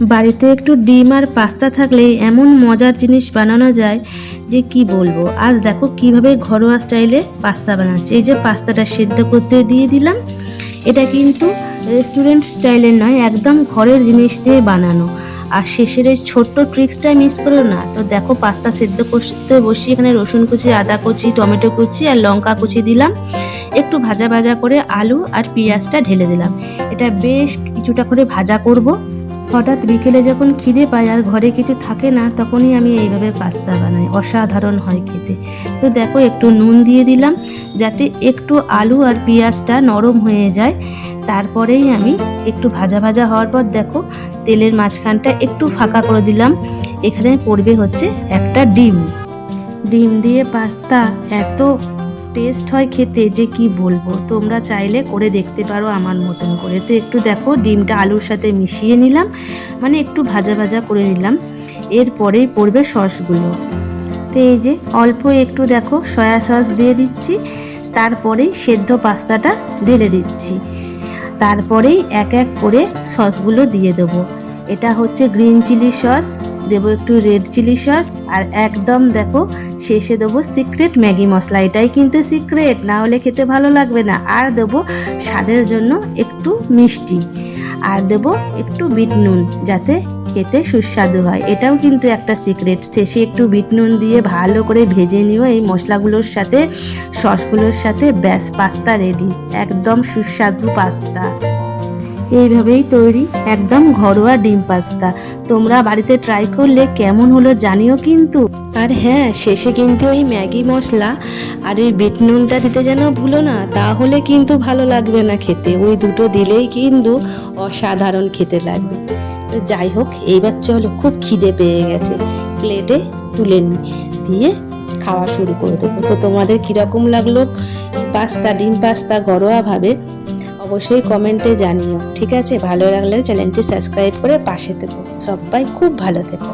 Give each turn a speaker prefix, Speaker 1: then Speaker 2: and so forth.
Speaker 1: বাড়িতে একটু ডিম আর পাস্তা থাকলে এমন মজার জিনিস বানানো যায় যে কি বলব? আজ দেখো কীভাবে ঘরোয়া স্টাইলে পাস্তা বানাচ্ছি। এই যে পাস্তাটা সেদ্ধ করতে দিয়ে দিলাম। এটা কিন্তু রেস্টুরেন্ট স্টাইলের নয়, একদম ঘরের জিনিস দিয়ে বানানো। আর শেষের এই ছোট্ট ট্রিক্সটা মিস করো না। তো দেখো পাস্তা সেদ্ধ করতে বসিয়ে এখানে রসুন কুচি, আদা কুচি, টমেটো কুচি আর লঙ্কা কুচি দিলাম। একটু ভাজা ভাজা করে আলু আর পেঁয়াজটা ঢেলে দিলাম। এটা বেশ কিছুটা করে ভাজা করব। হঠাৎ বিকেলে যখন খিদে পাই আর ঘরে কিছু থাকে না, তখনই আমি এইভাবে পাস্তা বানাই। অসাধারণ হয় খেতে। তো দেখো, একটু নুন দিয়ে দিলাম, যাতে একটু আলু আর পেঁয়াজটা নরম হয়ে যায়। তারপরেই আমি একটু ভাজা ভাজা হওয়ার পর দেখো, তেলের মাঝখানটা একটু ফাঁকা করে দিলাম। এখানে পড়বে হচ্ছে একটা ডিম। ডিম দিয়ে পাস্তা এত টেস্ট হয় খেতে, যে কি বলব? তোমরা চাইলে করে দেখতে পারো আমার মতন করে। তো একটু দেখো, ডিমটা আলুর সাথে মিশিয়ে নিলাম। মানে একটু ভাজা ভাজা করে নিলাম। এরপরেই পড়বে সসগুলো। তো এই যে অল্প একটু দেখো, সয়া সস দিয়ে দিচ্ছি। তারপরেই সেদ্ধ পাস্তাটা ঢেলে দিচ্ছি। তারপরেই এক এক করে সসগুলো দিয়ে দেবো। এটা হচ্ছে গ্রিন চিলি সস। দেবো একটু রেড চিলি সস। আর একদম দেখো শেষে দেবো সিক্রেট ম্যাগি মশলা। এটাই কিন্তু সিক্রেট না হলে খেতে ভালো লাগবে না। আর দেবো স্বাদের জন্য একটু মিষ্টি। আর দেবো একটু বিট নুন, যাতে খেতে সুস্বাদু হয়। এটাও কিন্তু একটা সিক্রেট শেষে একটু বিট নুন দিয়ে ভালো করে ভেজে নিও এই মশলাগুলোর সাথে, সসগুলোর সাথে। ব্যাস, পাস্তা রেডি একদম সুস্বাদু পাস্তা। এইভাবেই তৈরি একদম ঘরোয়া ডিম পাস্তা। তোমরা বাড়িতে ট্রাই করলে কেমন হলো জানিও কিন্তু। আর হ্যাঁ শেষে কিন্তু ওই ম্যাগি মশলা আর ওই বিট নুনটা দিতে যেন ভুলো না, তাহলে কিন্তু ভালো লাগবে না খেতে। ওই দুটো দিলেই কিন্তু অসাধারণ খেতে লাগবে। তো যাই হোক, এইবার চলো, খুব খিদে পেয়ে গেছে। প্লেটে তুলে নি দিয়ে খাওয়া শুরু করে দেবো। তো তোমাদের কীরকম লাগল পাস্তা, ডিম পাস্তা ঘরোয়াভাবে? অবশ্যই কমেন্টে জানিও, ঠিক আছে? ভালো লাগলে চ্যানেলটি সাবস্ক্রাইব করে পাশে থেকো। সবাই খুব ভালো থেকো।